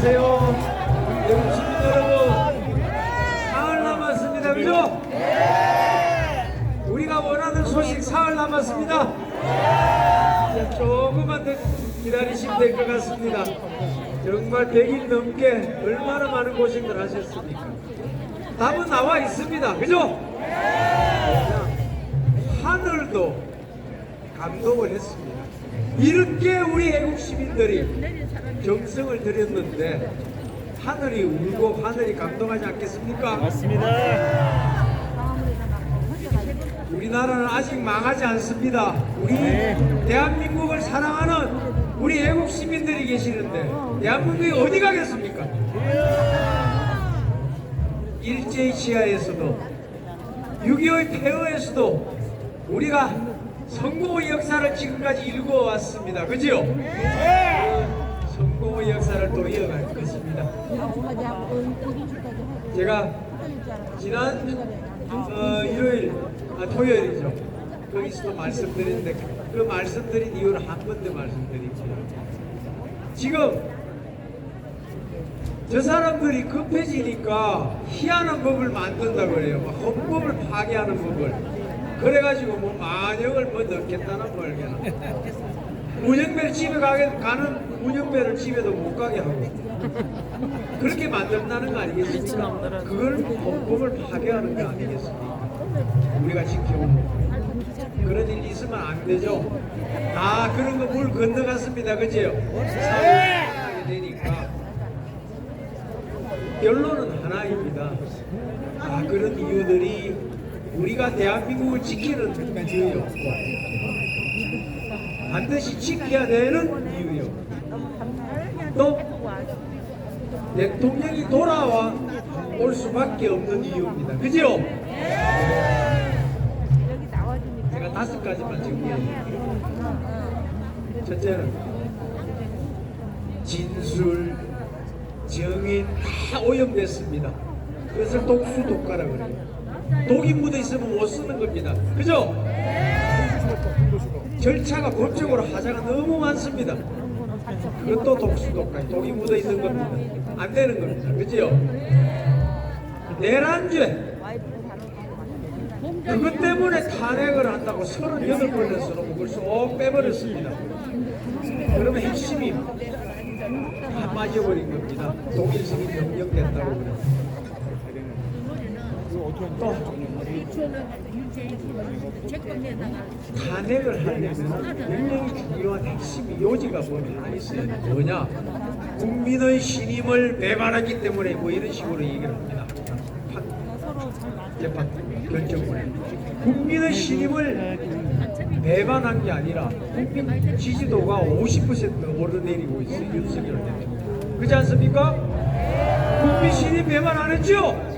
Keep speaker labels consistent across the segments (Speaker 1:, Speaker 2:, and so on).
Speaker 1: 안녕하세요. 여러분 시민 여러분, 사흘 남았습니다. 그죠? 우리가 원하는 소식 사흘 남았습니다. 이제 조금만 더 기다리시면 될 것 같습니다. 정말 100일 넘게 얼마나 많은 고생들 하셨습니까? 답은 나와 있습니다. 그죠? 하늘도 감동을 했습니다. 이렇게 우리 애국 시민들이 정성을 들였는데 하늘이 울고 하늘이 감동하지 않겠습니까?
Speaker 2: 맞습니다.
Speaker 1: 우리나라는 아직 망하지 않습니다. 우리 대한민국을 사랑하는 우리 애국 시민들이 계시는데 대한민국이 어디 가겠습니까? 일제히 치하에서도 6.25의 폐허에서도 우리가 성공의 역사를 지금까지 읽어왔습니다. 그지요? 성공의 역사를 또 이어갈 것입니다. 제가 지난 어, 일요일, 아, 토요일이죠. 거기서도 말씀드렸는데 그 말씀드린 이유를 한 번 더 말씀드릴게요. 지금 저 사람들이 급해지니까 희한한 법을 만든다 그래요. 막 헌법을 파괴하는 법을. 그래가지고 뭐 만역을 뭐 넣겠다는 말이야. 문영배를 집에 가게 가는 문영배를 집에도 못 가게 하고 그렇게 만든다는 거 아니겠습니까? 그걸 헌법을 파괴하는 거 아니겠습니까? 우리가 지켜오는 그런 일이 있으면 안 되죠. 아 그런 거 물 건너갔습니다, 그지요? 사회하게 되니까 결론은 하나입니다. 아 그런 이유들이 우리가 대한민국을 지키는 이유였고 반드시 지켜야 되는 이유였고 또 대통령이 돌아와 올 수밖에 없는 이유입니다. 그지요? 제가 다섯 가지만 정리해드릴게요. 첫째는 진술, 정인 다 오염됐습니다. 그것을 독수 독가라 그래요. 독이 묻어 있으면 못 쓰는 겁니다. 그죠? 절차가 법적으로 하자가 너무 많습니다. 그것도 독수 독가, 독이 묻어 있는 겁니다. 안 되는 겁니다. 그죠? 내란죄. 그것 때문에 탄핵을 한다고 38번을 써놓고 쏙 빼버렸습니다. 그러면 핵심이 다 빠져버린 겁니다. 독일성이 변경됐다고 그래요. 또 탄핵을 하려면 굉장히 중요한 핵심이 요지가 뭐냐 있어요. 뭐냐? 국민의 신임을 배반했기 때문에 뭐 이런 식으로 얘기를 합니다. 판- 재판 결정문에 국민의 신임을 배반한 게 아니라 국민 지지도가 50% 오르내리고 있어요. 윤석열 대통령. 그렇지 않습니까? 국민 신임 배반 안 했죠?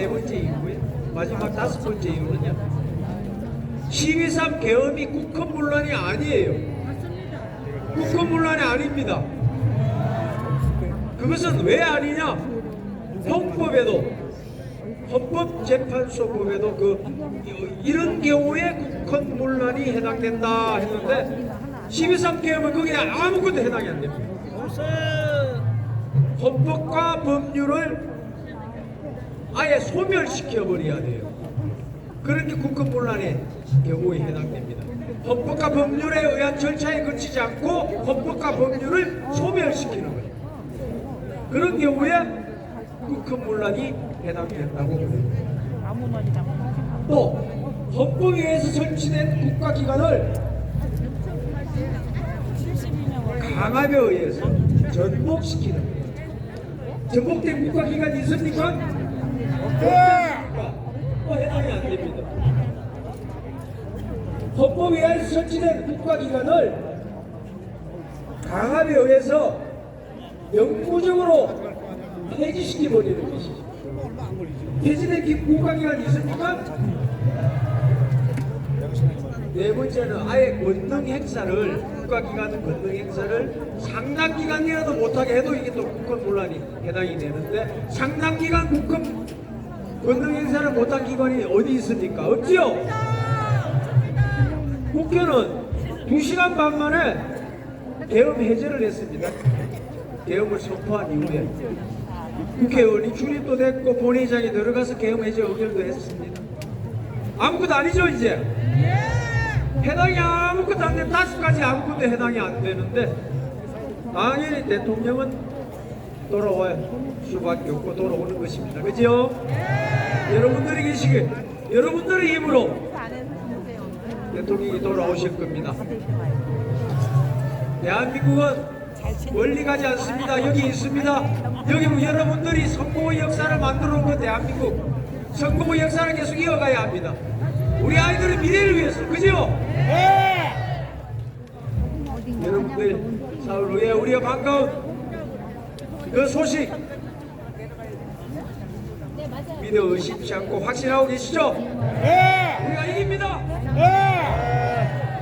Speaker 1: 네 번째 이유고요. 마지막 다섯 번째 이유는요. 12.3 계엄이 국헌 문란이 아니에요. 국헌 문란이 아닙니다. 그것은 왜 아니냐? 헌법에도 헌법재판소법에도 그 이런 경우에 국헌 문란이 해당된다 했는데 12.3 계엄은 거기에 아무것도 해당이 안 됩니다. 헌법과 법률을 아예 소멸시켜 버려야 돼요. 그런게 국헌문란의 경우에 해당됩니다. 헌법과 법률에 의한 절차에 거치지 않고 헌법과 법률을 소멸시키는 거예요. 그런 경우에 국헌문란이 해당된다고 그래요. 또 헌법에 의해서 설치된 국가기관을 강압에 의해서 전복시키는 거예요. 전복된 국가기관이 있습니까? 해당이 안 됩니다. 헌법에 의해서 설치된 국가기관을 강압에 의해서 영구적으로 폐지시켜버리는 것이죠. 폐지된 기- 국가기관이 있습니까? 네 번째는 아예 권능 행사를 국가기관 권능 행사를 상당 기간이라도 못하게 해도 이게 또 국권 논란이 해당이 되는데 상당 기간 국권 권능 행사를 못한 기관이 어디 있습니까? 없지요? 국회는 두 시간 반 만에 계엄 해제를 했습니다. 계엄을 선포한 이후에 국회의원이 출입도 됐고 본회의장에 들어가서 계엄 해제 의결도 했습니다. 아무것도 아니죠 이제. 해당이 아무것도 안 돼. 다섯 가지 아무것도 해당이 안 되는데 당연히 대통령은 돌아와야 수밖에 없고 돌아오는 것입니다. 그죠? 여러분들이 계시게 여러분들의 힘으로 대통령이 돌아오실 겁니다. 대한민국은 멀리 가지 않습니다. 여기 있습니다. 여기 뭐 여러분들이 성공의 역사를 만들어 온 건 대한민국 성공의 역사를 계속 이어가야 합니다. 우리 아이들의 미래를 위해서 그죠? 여러분들 사흘 후에 우리가 반가운 그 소식 믿어 의심치 않고 확신하고 계시죠? 우리가 이깁니다.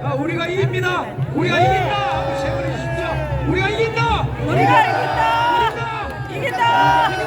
Speaker 1: 아, 우리가 이깁니다. 우리가 이긴다. 한번 세번해 주십시오. 우리가 이긴다.
Speaker 3: 우리가!
Speaker 1: 이긴다.
Speaker 3: 이긴다!
Speaker 1: 이긴다.